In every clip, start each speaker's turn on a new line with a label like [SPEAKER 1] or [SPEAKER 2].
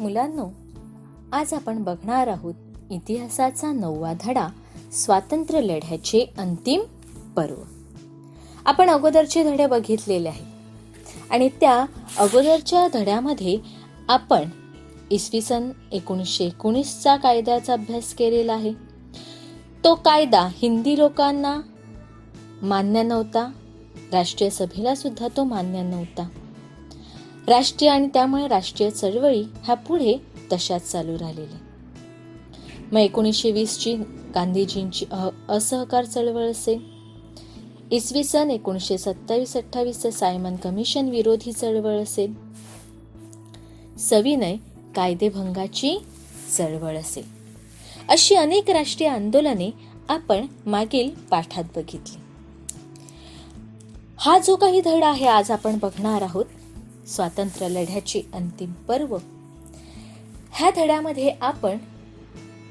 [SPEAKER 1] मुलांनो आज आपण बघणार आहोत इतिहासाचा नववा धडा स्वातंत्र्य लढ्याचे अंतिम पर्व. आपण अगोदरचे धडे बघितलेले आहेत. आणि त्या अगोदरच्या धड्यामध्ये आपण इसवी सन एकोणीसशे एकोणीसचा कायद्याचा अभ्यास केलेला आहे. तो कायदा हिंदी लोकांना मान्य नव्हता. राष्ट्रीय सभेला सुद्धा तो मान्य नव्हता. राष्ट्रीय आणि त्यामुळे राष्ट्रीय चळवळी ह्या पुढे तशाच चालू राहिलेल्या. मग एकोणीसशे वीसची गांधीजींची अह असहकार चळवळ असेल. इसवी सन एकोणीसशे सत्तावीस अठ्ठावीसचं सायमन कमिशन विरोधी चळवळ असेल. सविनय कायदेभंगाची चळवळ असेल. अशी अनेक राष्ट्रीय आंदोलने आपण मागील पाठात बघितली. हा जो काही धडा आहे आज आपण बघणार आहोत स्वातंत्र्य लढ्याची अंतिम पर्व. ह्या धड्यामध्ये आपण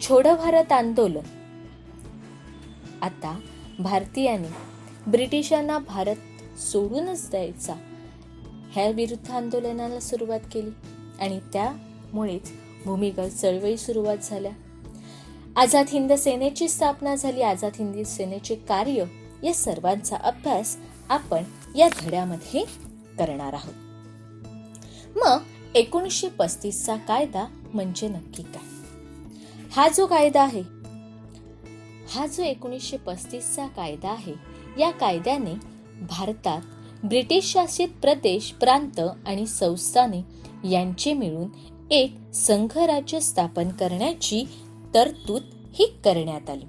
[SPEAKER 1] छोडो भारत आंदोलन. आता भारतीयांनी ब्रिटिशांना भारत सोडूनच द्यायचा ह्या विरुद्ध आंदोलनाला सुरुवात केली. आणि त्यामुळेच भूमिगत चळवळी सुरुवात झाल्या. आझाद हिंद सेनेची स्थापना झाली. आझाद हिंद सेनेचे कार्य या सर्वांचा अभ्यास आपण या धड्यामध्ये करणार आहोत. मग एकोणीसशे पस्तीसचा कायदा म्हणजे नक्की काय? हा जो कायदा आहे हा जो एकोणीसशे पस्तीसचा कायदा आहे या कायद्याने भारतात ब्रिटिश शासित प्रदेश प्रांत आणि संस्थाने यांचे मिळून एक संघराज्य स्थापन करण्याची तरतूद ही करण्यात आली.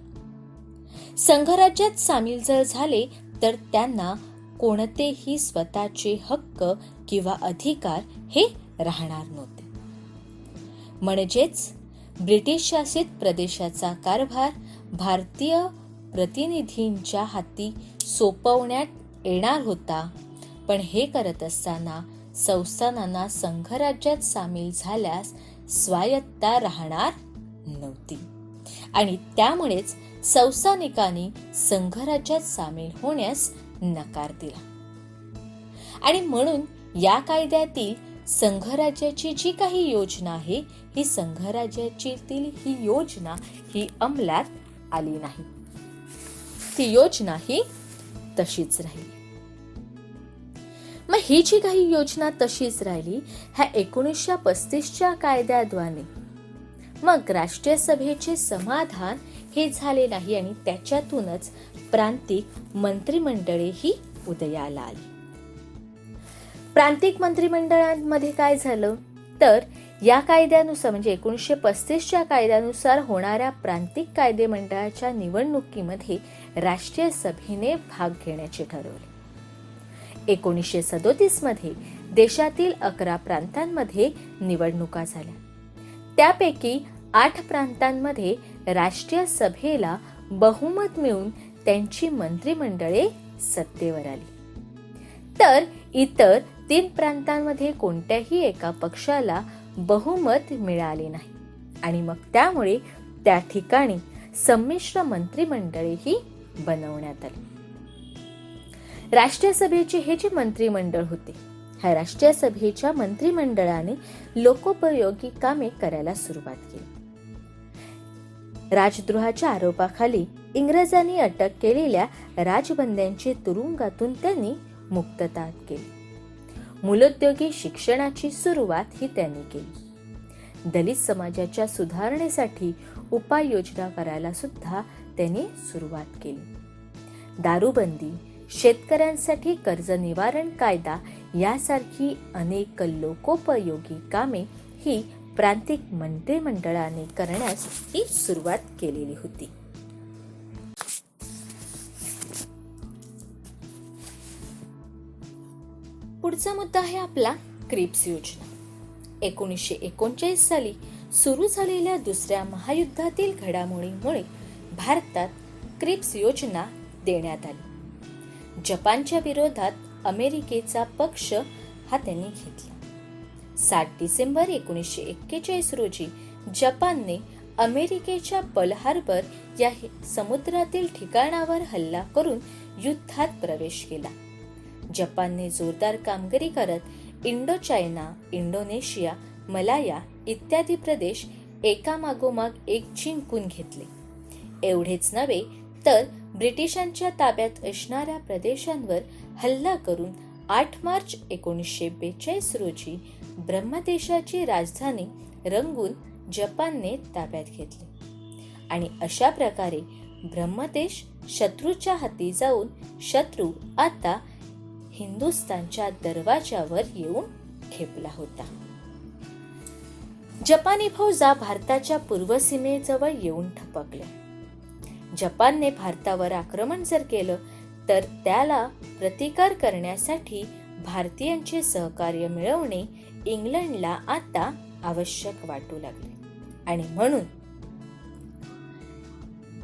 [SPEAKER 1] संघराज्यात सामील जर झाले तर त्यांना कोणतेही स्वतःचे हक्क किंवा अधिकार हे राहणार नव्हते. म्हणजेच ब्रिटिश शासित प्रदेशाचा कारभार भारतीय प्रतिनिधींच्या हाती सोपवण्यात येणार होता. पण हे करत असताना संस्थानांना संघराज्यात सामील झाल्यास स्वायत्ता राहणार नव्हती. आणि त्यामुळेच संस्थानिकांनी संघराज्यात सामील होण्यास नकार दिला. आणि म्हणून या कायद्यातील संघराज्याची जी काही योजना आहे ही संघराज्याची ही योजना ही अंमलात आली नाही. ती योजना ही तशीच राहिली. मग ही जी काही योजना तशीच राहिली ह्या एकोणीसशे पस्तीसच्या कायद्याद्वारे मग राष्ट्रीय सभेचे समाधान हे झाले नाही आणि त्याच्यातूनच प्रांतिक मंत्रिमंडळे ही उदयाला आली. प्रांतिक मंत्रिमंडळांमध्ये काय झालं? तर या कायद्यानुसार म्हणजे एकोणीसशे पस्तीसच्या कायद्यानुसार होणाऱ्या प्रांतिक कायदे मंडळाच्या निवडणुकीमध्ये राष्ट्रीय सभेने भाग घेण्याचे ठरवले. एकोणीसशे सदोतीसमध्ये देशातील अकरा प्रांतांमध्ये निवडणुका झाल्या. त्यापैकी आठ प्रांतांमध्ये राष्ट्रीय सभेला बहुमत मिळून त्यांची मंत्रिमंडळे सत्तेवर आली. तर इतर तीन प्रांतांमध्ये कोणत्याही एका पक्षाला बहुमत मिळाले नाही. आणि मग त्यामुळे त्या ठिकाणी संमिश्र मंत्रिमंडळेही बनवण्यात आली. राष्ट्रीय सभेचे हे जे मंत्रिमंडळ होते ह्या राष्ट्रीय सभेच्या मंत्रिमंडळाने लोकोपयोगी कामे करायला सुरुवात केली. राजद्रोहाच्या आरोपाखाली इंग्रजांनी अटक केलेल्या राजबंद्यांची तुरुंगातून त्यांनी मुक्तता केली मूलोद्योगी शिक्षणाची सुरुवात ही त्यांनी केली. दलित समाजाच्या सुधारणेसाठी उपाययोजना करायला सुद्धा त्यांनी सुरुवात केली. दारूबंदी शेतकऱ्यांसाठी कर्ज निवारण कायदा यासारखी अनेक लोकोपयोगी कामे ही प्रांतिक मंत्रिमंडळाने करण्यास ही सुरुवात केलेली होती. पुढचा मुद्दा आहे आपला क्रिप्स योजना. एकोणीसशे एकोणचाळीस साली सुरू झालेल्या दुसऱ्या महायुद्धातील घडामोडीमुळे भारतात क्रिप्स योजना देण्यात आली. जपानच्या विरोधात अमेरिकेचा पक्ष हा त्यांनी घेतला. सात डिसेंबर एकोणीसशे एक्केचाळीस रोजी जपानने अमेरिकेच्या पल हार्बर या समुद्रातील ठिकाणावर हल्ला करून युद्धात प्रवेश केला. जपानने जोरदार कामगिरी करत इंडो चायना इंडोनेशिया मलाया इत्यादी प्रदेश एकामागोमाग एक जिंकून घेतले. एवढेच नव्हे तर ब्रिटिशांच्या ताब्यात असणाऱ्या प्रदेशांवर हल्ला करून आठ मार्च एकोणीसशे बेचाळीस रोजी ब्रह्मदेशाची राजधानी रंगून जपानने ताब्यात घेतली. आणि अशा प्रकारे ब्रह्मदेश शत्रूच्या हाती जाऊन शत्रू आता हिंदुस्तानच्या दरवाजावर येऊन ठेपला होता. जपानी फौजा भारताच्या पूर्व सीमेजवळ येऊन ठपकल्या. जपानने भारतावर आक्रमण जर केलं तर त्याला प्रतिकार करण्यासाठी भारतीयांचे सहकार्य मिळवणे इंग्लंडला आता आवश्यक वाटू लागले. आणि म्हणून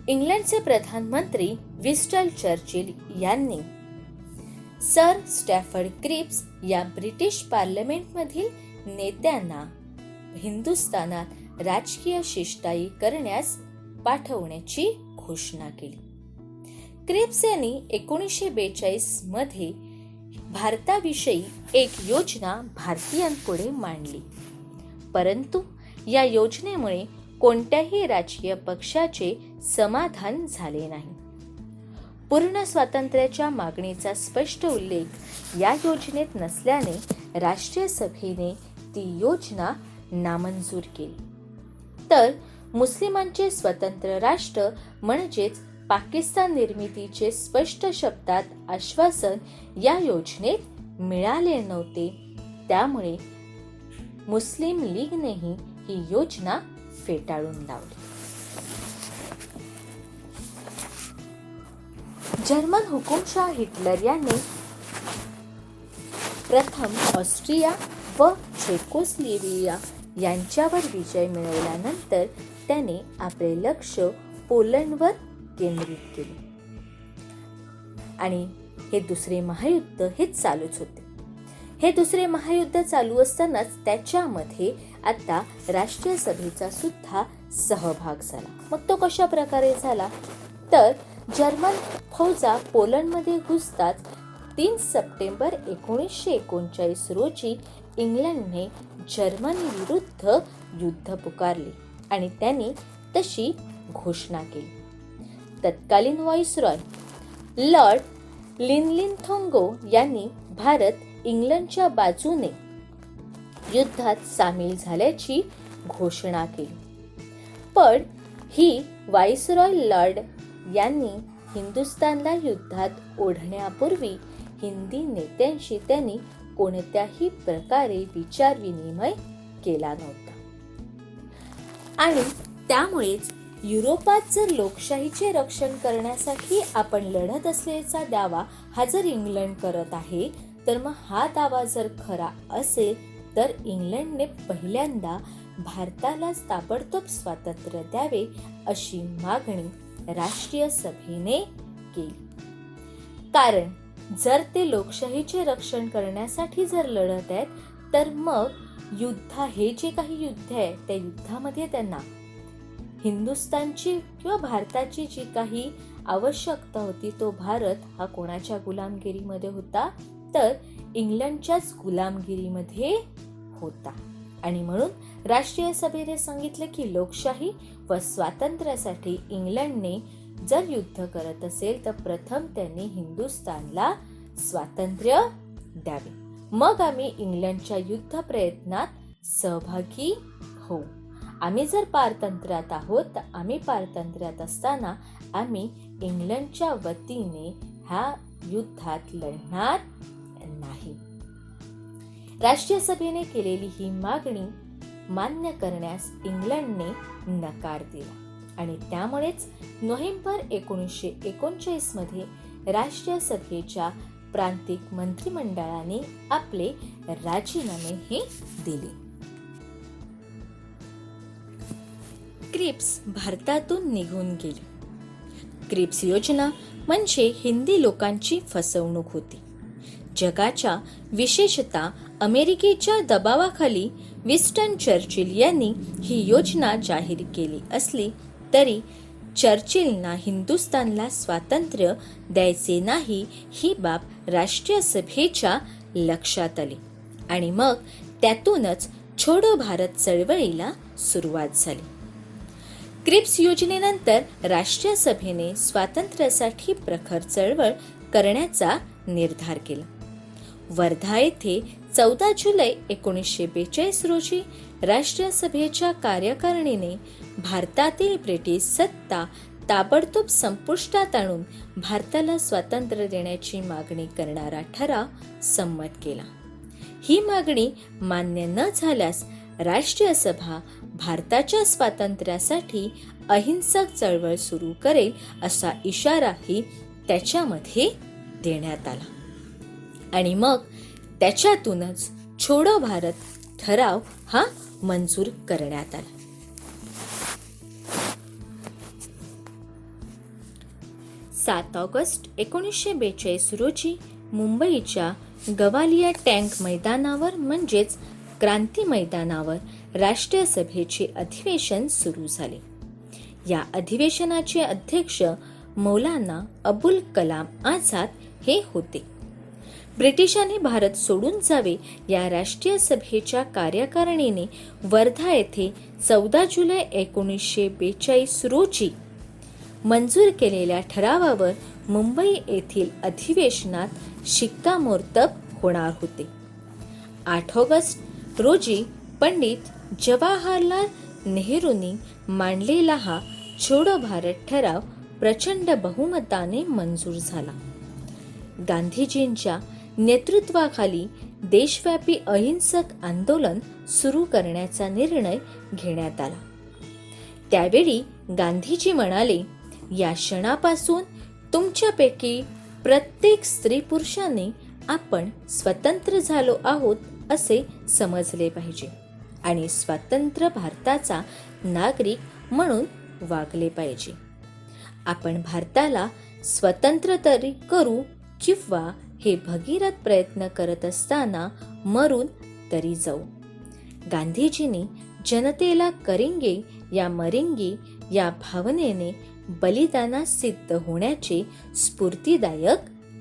[SPEAKER 1] इंग्लंडचे प्रधानमंत्री विस्टल चर्चिल यांनी सर स्टॅफर्ड क्रिप्स या ब्रिटिश पार्लमेंटमधील नेत्यांना हिंदुस्थानात राजकीय शिष्टाई करण्यास पाठवण्याची घोषणा केली. क्रिप्स यांनी एकोणीसशे बेचाळीसमध्ये भारताविषयी एक योजना भारतीयांपुढे मांडली. परंतु या योजनेमुळे कोणत्याही राजकीय पक्षाचे समाधान झाले नाही. पूर्ण स्वातंत्र्याच्या मागणीचा स्पष्ट उल्लेख या योजनेत नसल्याने राष्ट्रीय सभेने ती योजना नामंजूर केली. तर मुस्लिमांचे स्वतंत्र राष्ट्र म्हणजेच पाकिस्तान निर्मितीचे स्पष्ट शब्दात आश्वासन या योजनेत मिळाले नव्हते. त्यामुळे मुस्लिम लीगनेही ही योजना फेटाळून लावली. जर्मन हुकुमशाह हिटलर यांनी प्रथम ऑस्ट्रिया व चेकोस्लोव्हिया यांच्यावर विजय मिळवल्यानंतर त्याने आपले लक्ष पोलंडवर केंद्रित केले. आणि हे दुसरे महायुद्ध हे चालूच होते. हे दुसरे महायुद्ध चालू असतानाच त्याच्यामध्ये आता राष्ट्रीय सभेचा सुद्धा सहभाग झाला. मग तो कशा प्रकारे झाला? तर जर्मन फौजा पोलंडमध्ये घुसताच तीन सप्टेंबर एकोणीसशे एकोणचाळीस रोजी इंग्लंडने जर्मनी विरुद्ध युद्ध पुकारले आणि त्यांनी तशी घोषणा केली. तत्कालीन व्हाईसरॉय लॉर्ड लिनलिनथोंगो यांनी भारत इंग्लंडच्या बाजूने युद्धात सामील झाल्याची घोषणा केली. पण ही व्हाईसरॉय लॉर्ड यांनी हिंदुस्थानला युद्धात ओढण्यापूर्वी हिंदी नेत्यांशी त्यांनी कोणत्याही प्रकारे विचारविनिमय केला नव्हता. आणि त्यामुळेच युरोपात जर लोकशाहीचे रक्षण करण्यासाठी आपण लढत असल्याचा दावा हा जर इंग्लंड करत आहे तर मग हा दावा जर खरा असेल तर इंग्लंडने पहिल्यांदा भारताला ताबडतोब स्वातंत्र्य द्यावे अशी मागणी राष्ट्रीय सभेने केली. कारण जर ते लोकशाहीचे रक्षण करण्यासाठी जर लढत आहेत तर मग युद्ध हे जे काही युद्ध आहे त्या युद्धामध्ये त्यांना हिंदुस्तानची किंवा भारताची जी काही आवश्यकता होती तो भारत हा कोणाच्या गुलामगिरीमध्ये होता? तर इंग्लंडच्याच गुलामगिरीमध्ये होता. आणि म्हणून राष्ट्रीय सभेने सांगितले की लोकशाही व स्वातंत्र्यासाठी इंग्लंडने जर युद्ध करत असेल तर प्रथम त्यांनी हिंदुस्थानला स्वातंत्र्य द्यावे. मग आम्ही इंग्लंडच्या युद्ध प्रयत्नात सहभागी होऊ. आम्ही जर पारतंत्र्यात आहोत तर आम्ही पारतंत्र्यात असताना आम्ही इंग्लंडच्या वतीने ह्या युद्धात लढणार नाही. राष्ट्रीय सभेने केलेली ही मागणी मान्य करण्यास इंग्लंडने नकार दिला. आणि त्यामुळेच नोव्हेंबर एकोणीसशे एकोणचाळीसमध्ये राष्ट्रीय सभेच्या प्रांतिक मंत्रिमंडळाने आपले राजीनामे हे दिले. क्रिप्स भारतातून निघून गेली. क्रिप्स योजना म्हणजे हिंदी लोकांची फसवणूक होती. जगाच्या विशेषतः अमेरिकेच्या दबावाखाली विस्टन चर्चिल यांनी ही योजना जाहीर केली असली तरी चर्चिलना हिंदुस्थानला स्वातंत्र्य द्यायचे नाही ही बाब राष्ट्रीय सभेच्या लक्षात आली. आणि मग त्यातूनच छोडो भारत चळवळीला सुरुवात झाली. क्रिप्स योजनेनंतर राष्ट्रीय सभेने स्वातंत्र्यासाठी प्रखर चळवळ करण्याचा निर्धार केला. वर्धा येथे चौदा जुलै एकोणीसशे बेचाळीस रोजी राष्ट्रीय सभेच्या कार्यकारिणीने भारतातील ब्रिटिश सत्ता ताबडतोब संपुष्टात आणून भारताला स्वातंत्र्य देण्याची मागणी करणारा ठराव संमत केला. ही मागणी मान्य न झाल्यास राष्ट्रीय सभा भारताच्या स्वातंत्र्यासाठी अहिंसक चळवळ सुरू करेल असा इशाराही त्याच्यामध्ये देण्यात आला. आणि मग त्याच्यातूनच छोडो भारत ठराव हा मंजूर करण्यात आला. सात ऑगस्ट एकोणीसशे बेचाळीस रोजी मुंबईच्या गवालिया टँक मैदानावर म्हणजेच क्रांती मैदानावर राष्ट्रीय सभेचे अधिवेशन सुरू झाले. या अधिवेशनाचे अध्यक्ष मौलाना अबुल कलाम आझाद हे होते. ब्रिटिशांनी भारत सोडून जावे या राष्ट्रीय सभेच्या कार्यकारिणीने वर्धा येथे चौदा जुलै एकोणीसशे बेचाळीस रोजी मंजूर केलेल्या ठरावावर मुंबई येथील अधिवेशनात शिक्कामोर्तब होणार होते. आठ ऑगस्ट रोजी पंडित जवाहरलाल नेहरूंनी मांडलेला हा छोडो भारत ठराव प्रचंड बहुमताने मंजूर झाला. गांधीजींच्या नेतृत्वाखाली देशव्यापी अहिंसक आंदोलन सुरू करण्याचा निर्णय घेण्यात आला. त्यावेळी गांधीजी म्हणाले या क्षणापासून तुमच्यापैकी प्रत्येक स्त्री पुरुषाने आपण स्वतंत्र झालो आहोत असे समजले पाहिजे आणि स्वतंत्र भारताचा नागरिक म्हणून वागले पाहिजे. आपण भारताला स्वतंत्र तरी करू किंवा हे भगीरथ प्रयत्न करत असताना मरून तरी जाऊ. गांधीजींनी जनतेला करेंगे या मरेंगे या भावनेने बलिदानास सिद्ध होण्याचे स्फूर्तीदायक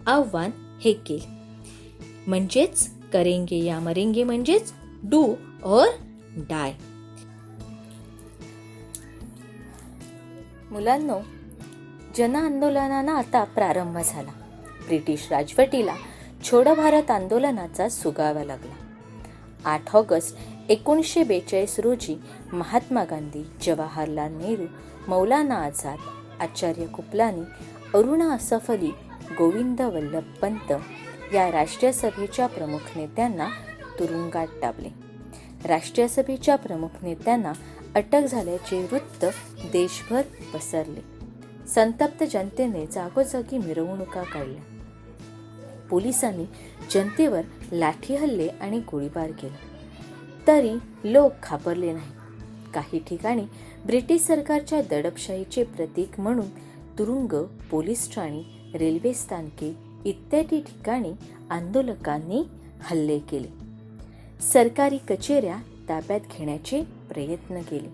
[SPEAKER 1] आव्हान हे केले. म्हणजेच करेंगे या मरेंगे म्हणजेच डू और डाय. मुलांनो जन आंदोलनाला आता प्रारंभ झाला. ब्रिटिश राजवटीला छोडो भारत आंदोलनाचा सुगावा लागला. आठ ऑगस्ट एकोणीसशे बेचाळीस रोजी महात्मा गांधी जवाहरलाल नेहरू मौलाना आझाद आचार्य कुपलानी अरुणा असफ अली गोविंद वल्लभ पंत या राष्ट्रीय सभेच्या प्रमुख नेत्यांना तुरुंगात डाबले राष्ट्रीय सभेच्या प्रमुख नेत्यांना अटक झाल्याचे वृत्त देशभर पसरले. संतप्त जनतेने जागोजागी मिरवणुका काढल्या. पोलिसांनी जनतेवर लाठी हल्ले आणि गोळीबार केला. तरी लोक घाबरले नाही काही ठिकाणी ब्रिटिश सरकारच्या दडपशाहीचे प्रतीक म्हणून तुरुंग पोलीस ठाणी रेल्वे स्थानके इत्यादी ठिकाणी आंदोलकांनी हल्ले केले. सरकारी कचेऱ्या ताब्यात घेण्याचे प्रयत्न केले.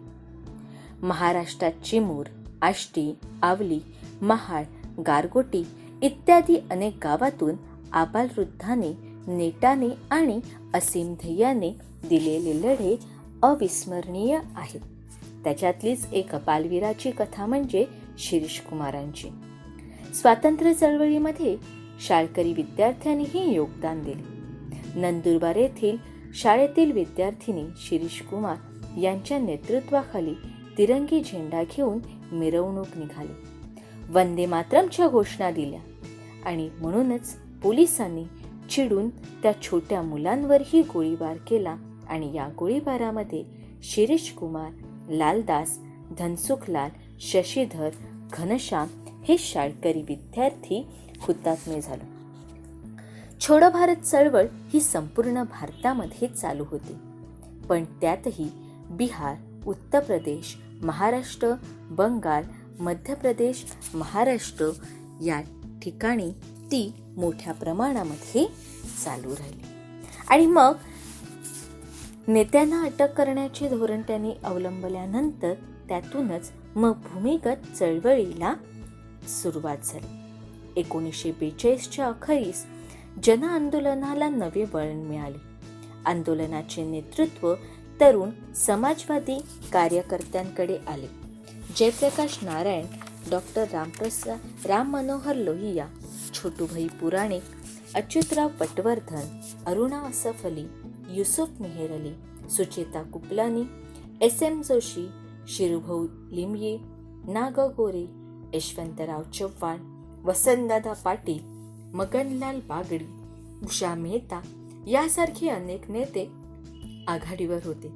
[SPEAKER 1] महाराष्ट्रात चिमूर आष्टी आवली महाड गारगोटी इत्यादी अनेक गावातून आबालवृद्धाने नेटाने आणि असीम ध्येयाने दिलेले लढे अविस्मरणीय आहेत. त्याच्यातलीच एक कपालवीराची कथा म्हणजे शिरीष कुमारांची स्वातंत्र्य चळवळीमध्ये शाळकरी विद्यार्थ्यांनीही योगदान दिले. नंदुरबार येथील शाळेतील विद्यार्थिनी शिरीष कुमार यांच्या नेतृत्वाखाली तिरंगी झेंडा घेऊन मिरवणूक निघाली. वंदे मातरमच्या घोषणा दिल्या आणि म्हणूनच पोलिसांनी चिडून त्या छोट्या मुलांवरही गोळीबार केला आणि या गोळीबारामध्ये शिरीष कुमार लालदास धनसुखलाल शशीधर घनश्याम हे शाळकरी विद्यार्थी हुतात्मे झाले. छोडो भारत चळवळ ही संपूर्ण भारतामध्ये चालू होती. पण त्यातही बिहार उत्तर प्रदेश महाराष्ट्र बंगाल मध्य प्रदेश महाराष्ट्र या ठिकाणी ती मोठ्या प्रमाणामध्ये चालू राहिली. आणि मग नेत्यांना अटक करण्याचे धोरण त्यांनी अवलंबल्यानंतर त्यातूनच मग भूमिगत चळवळीला सुरुवात झाली. एकोणीसशे बेचाळीसच्या अखेरीस जन आंदोलनाला नवे वळण मिळाले. आंदोलनाचे नेतृत्व तरुण समाजवादी कार्यकर्त्यांकडे आले. Jayaprakash Narayan doctor Ramprasad Ram Manohar Lohia Chhotubhai Puranik Achyutrao Patwardhan Aruna Asaf Ali Yusuf Meher Ali Sucheta Kripalani S M Joshi Shirubhau Limaye Nag Gore Yashwantrao Chavan Vasantdada Patil Maganlal Bagdi Usha Mehta यासारखे अनेक नेते आघाडीवर होते.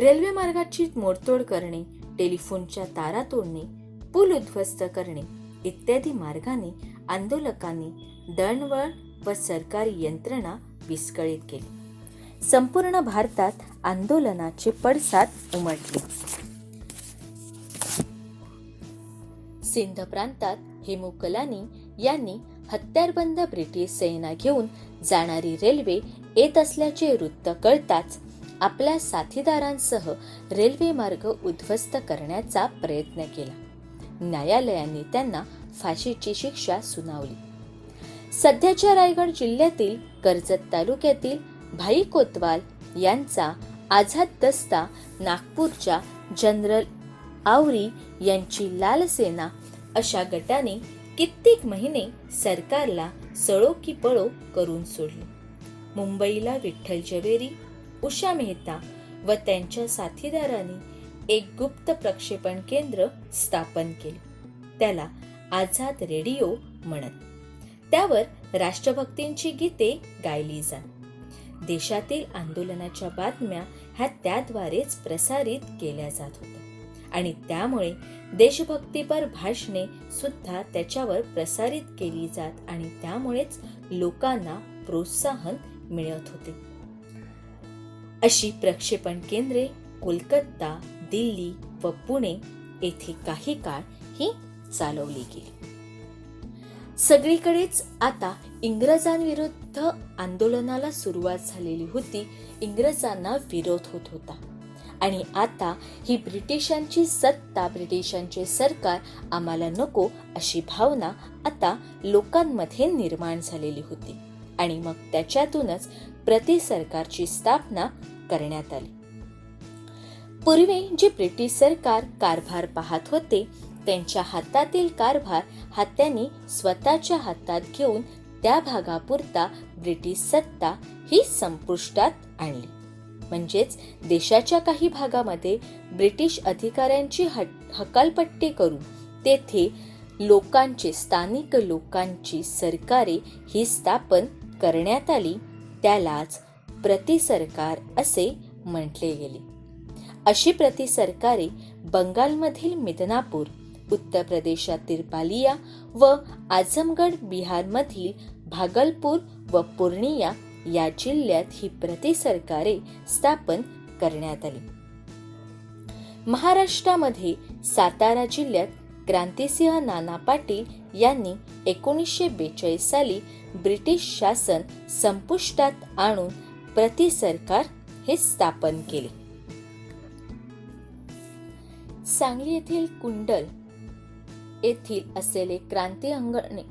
[SPEAKER 1] रेल्वे मार्गाची मोडतोड करणे टेलिफोनच्या तारा तोडणे पूल उद्ध्वस्त करणे इत्यादी मार्गाने आंदोलकांनी दळणवळण व सरकारी यंत्रणा विस्कळीत केली. संपूर्ण भारतात आंदोलनाचे पडसाद उमटले. सिंध प्रांतात हेमू कलानी यांनी हत्यारबंद ब्रिटिश सेना घेऊन जाणारी रेल्वे येत असल्याचे वृत्त कळताच आपल्या साथीदारांसह रेल्वे मार्ग उद्ध्वस्त करण्याचा प्रयत्न केला. न्यायालयाने त्यांना फाशीची शिक्षा सुनावली. सध्याच्या रायगड जिल्ह्यातील कर्जत तालुक्यातील भाई कोतवाल यांचा आझाद दस्ता नागपूरच्या जनरल आवरी यांची लाल सेना अशा गटाने कित्येक महिने सरकारला सळो की पळो करून सोडले. मुंबईला विठ्ठल जवेरी उषा मेहता व त्यांच्या साथीदारांनी एक गुप्त प्रक्षेपण केंद्र स्थापन केले. त्याला आझाद रेडिओ म्हणत. त्यावर राष्ट्रभक्तींची गीते गायली जात. देशातील आंदोलनाच्या बातम्या ह्या त्याद्वारेच प्रसारित केल्या जात होत्या. आणि त्यामुळे देशभक्तीपर भाषणे सुद्धा त्याच्यावर प्रसारित केली जात आणि त्यामुळेच लोकांना प्रोत्साहन मिळत होते. अशी प्रक्षेपण केंद्रे कोलकाता दिल्ली व पुणे येथे काही काळ ही चालवली गेली. सगळीकडेच आता इंग्रजांविरुद्ध आंदोलनाला सुरुवात झालेली होती इंग्रजांना विरोध होत होता. आणि आता ही ब्रिटिशांची सत्ता ब्रिटिशांचे सरकार आम्हाला नको अशी भावना आता लोकांमध्ये निर्माण झालेली होती. आणि मग त्याच्यातूनच प्रति सरकारची स्थापना करण्यात आली. पूर्वी जे ब्रिटिश सरकार कारभार पाहत होते त्यांच्या हातातील कारभार हा त्यांनी स्वतःच्या हातात घेऊन त्या भागापुरता ब्रिटिश सत्ता ही संपुष्टात आणली. म्हणजेच देशाच्या काही भागामध्ये ब्रिटिश अधिकाऱ्यांची हकालपट्टी करून तेथे लोकांचे स्थानिक लोकांची सरकारे ही स्थापन करण्यात आली त्यालाच प्रतिसरकार असे म्हटले गेले. अशी प्रतिसरकारे बंगालमधील मिदनापूर उत्तर प्रदेशातील बालिया व आझमगड बिहारमधील भागलपूर व पूर्णिया या जिल्ह्यात ही प्रतिसरकारे स्थापन करण्यात आली. महाराष्ट्रामध्ये सातारा जिल्ह्यात क्रांतिसिंह नाना पाटील यांनी एकोणीसशे बेचाळीस साली ब्रिटिश शासन संपुष्टात आणून प्रतिसरकार हे स्थापन केले. सांगली येथील कुंडल येथील असलेले क्रांती अंगणे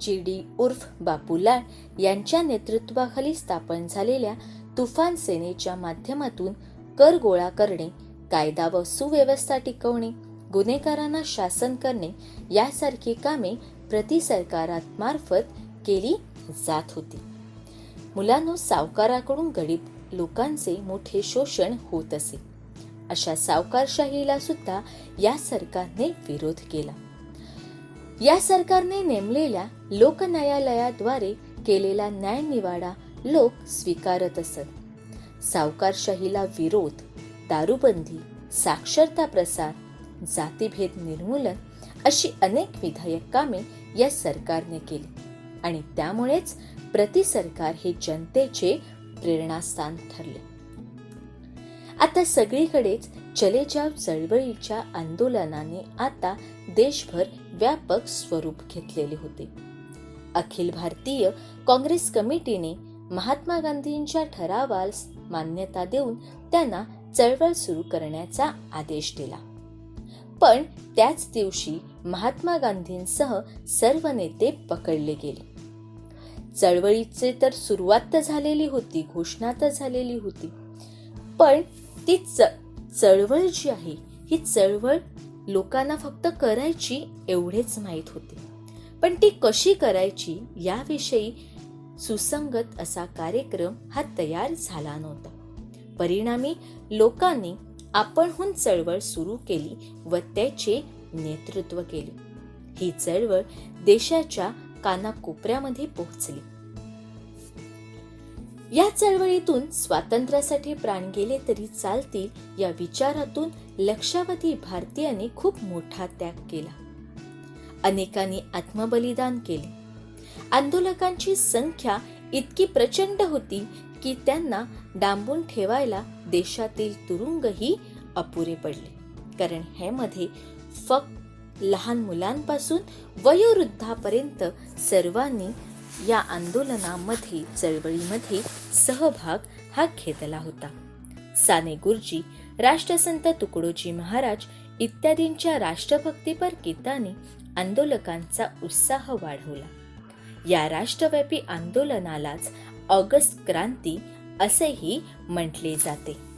[SPEAKER 1] जी डी उर्फ बापूलाल यांच्या नेतृत्वाखाली स्थापन झालेल्या तुफान सेनेच्या माध्यमातून कर गोळा करणे कायदा व सुव्यवस्था टिकवणे गुन्हेगारांना शासन करणे यासारखी कामे प्रतिसरकारात मार्फत केली जात होती. मुलांनो सावकाराकडून गरीब लोकांचे मोठे शोषण होत असे. अशा सावकारशाहीला सुद्धा या सरकारने विरोध केला. या सरकारने नेमलेल्या लोकन्यायालयाद्वारे केलेला न्यायनिवाडा लोक स्वीकारत असत. सावकारशाहीला विरोध दारूबंदी साक्षरता प्रसार जातीभेद निर्मूलन अशी अनेक विधायक कामे या सरकारने केली आणि त्यामुळेच प्रति सरकार हे जनतेचे प्रेरणास्थान ठरले. आता सगळीकडेच चलेजाव चळवळीच्या आंदोलनाने आता देशभर व्यापक स्वरूप घेतलेले होते. अखिल भारतीय काँग्रेस कमिटीने महात्मा गांधींच्या ठरावास मान्यता देऊन त्यांना चळवळ सुरू करण्याचा आदेश दिला. पण त्याच दिवशी महात्मा गांधींसह सर्व नेते पकडले गेले. चळवळीचे तर सुरुवात तर झालेली होती घोषणा तर झालेली होती. पण ती च चळवळ जी आहे ही चळवळ लोकांना फक्त करायची एवढेच माहीत होते. पण ती कशी करायची याविषयी सुसंगत असा कार्यक्रम हा तयार झाला नव्हता. परिणामी लोकांनी आपणहून चळवळ सुरू केली व त्याचे नेतृत्व केले. ही चळवळ देशाच्या कानाकोपऱ्यामध्ये पोहोचली. या चळवळीतून स्वातंत्र्यासाठी प्राण गेले तरी चालतील या विचारातून लक्षावधी भारतीयांनी खूप मोठा त्याग केला. अनेकांनी आत्मबलिदान केले. आंदोलकांची संख्या इतकी प्रचंड होती की त्यांना डांबून ठेवायला देशातील तुरुंगही अपुरे पडले. कारण ह्यामध्ये फक्त लहान मुलांपासून वयोवृद्धापर्यंत सर्वांनी या आंदोलनामध्ये चळवळीमध्ये सहभाग हा घेतला होता. साने गुरुजी राष्ट्रसंत तुकडोजी महाराज इत्यादींच्या राष्ट्रभक्तीपर गीताने आंदोलकांचा उत्साह वाढवला. या राष्ट्रव्यापी आंदोलनालाच ऑगस्ट क्रांती असेही म्हटले जाते.